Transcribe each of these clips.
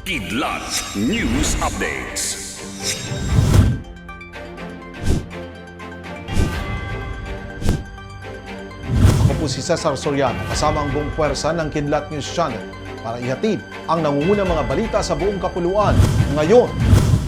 Kidlat News Updates. Ako po si Cesar Soriano kasama ang buong puwersa ng Kidlat News Channel para ihatid ang nangungunang mga balita sa buong kapuluan ngayon.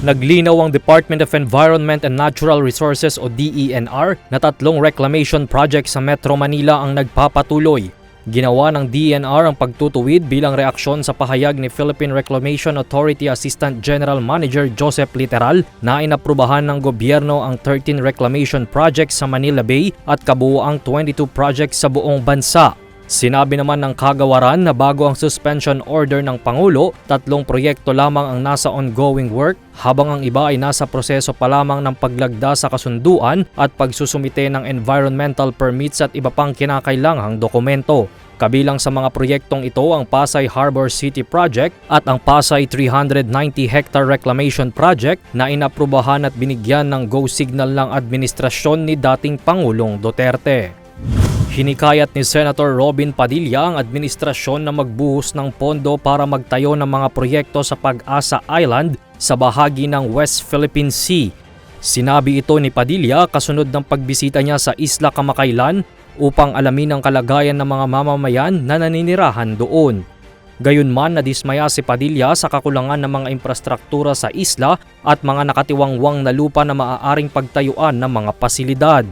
Naglinaw ang Department of Environment and Natural Resources o DENR na tatlong reclamation project sa Metro Manila ang nagpapatuloy. Ginawa ng DENR ang pagtutuwid bilang reaksyon sa pahayag ni Philippine Reclamation Authority Assistant General Manager Joseph Literal na inaprubahan ng gobyerno ang 13 reclamation projects sa Manila Bay at kabuoang 22 projects sa buong bansa. Sinabi naman ng kagawaran na bago ang suspension order ng Pangulo, tatlong proyekto lamang ang nasa ongoing work habang ang iba ay nasa proseso pa lamang ng paglagda sa kasunduan at pagsusumite ng environmental permits at iba pang kinakailangang dokumento. Kabilang sa mga proyektong ito ang Pasay Harbor City Project at ang Pasay 390 Hectare Reclamation Project na inaprubahan at binigyan ng go signal ng administrasyon ni dating Pangulong Duterte. Hinikayat ni Senator Robin Padilla ang administrasyon na magbuhos ng pondo para magtayo ng mga proyekto sa Pag-asa Island sa bahagi ng West Philippine Sea. Sinabi ito ni Padilla kasunod ng pagbisita niya sa Isla Kamakailan upang alamin ang kalagayan ng mga mamamayan na naninirahan doon. Gayunman nadismaya si Padilla sa kakulangan ng mga infrastruktura sa isla at mga nakatiwangwang na lupa na maaaring pagtayuan ng mga pasilidad.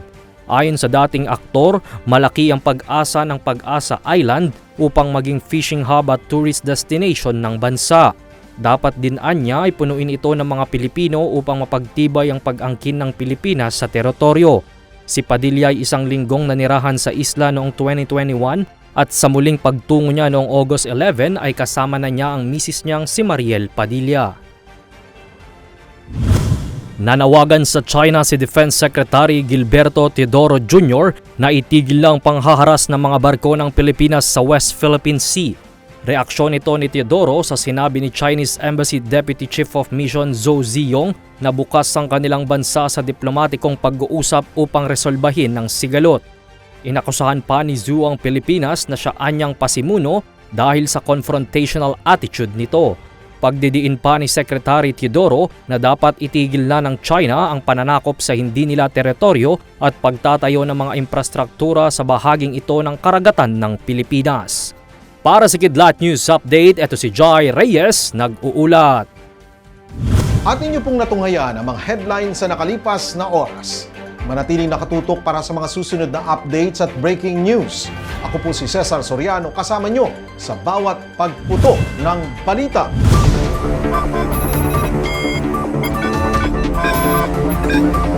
Ayon sa dating aktor, malaki ang pag-asa ng Pag-asa Island upang maging fishing hub at tourist destination ng bansa. Dapat din anya ay punuin ito ng mga Pilipino upang mapagtibay ang pag-angkin ng Pilipinas sa teritoryo. Si Padilla ay isang linggong nanirahan sa isla noong 2021 at sa muling pagtungo niya noong August 11 ay kasama na niya ang misis niyang si Mariel Padilla. Nanawagan sa China si Defense Secretary Gilberto Teodoro Jr. na itigil lang panghaharas ng mga barko ng Pilipinas sa West Philippine Sea. Reaksyon ito ni Teodoro sa sinabi ni Chinese Embassy Deputy Chief of Mission Zhou Ziyong na bukas ang kanilang bansa sa diplomatikong pag-uusap upang resolbahin ng sigalot. Inakusahan pa ni Zhu ang Pilipinas na siya anyang pasimuno dahil sa confrontational attitude nito. Pagdidiin pa ni Secretary Teodoro na dapat itigil na ng China ang pananakop sa hindi nila teritoryo at pagtatayo ng mga infrastruktura sa bahaging ito ng karagatan ng Pilipinas. Para sa Kidlat News Update, ito si Jai Reyes, nag-uulat. At inyo pong natunghayan ang mga headlines sa nakalipas na oras. Manatiling nakatutok para sa mga susunod na updates at breaking news. Ako po si Cesar Soriano kasama nyo sa bawat pagputok ng balita. Thank you.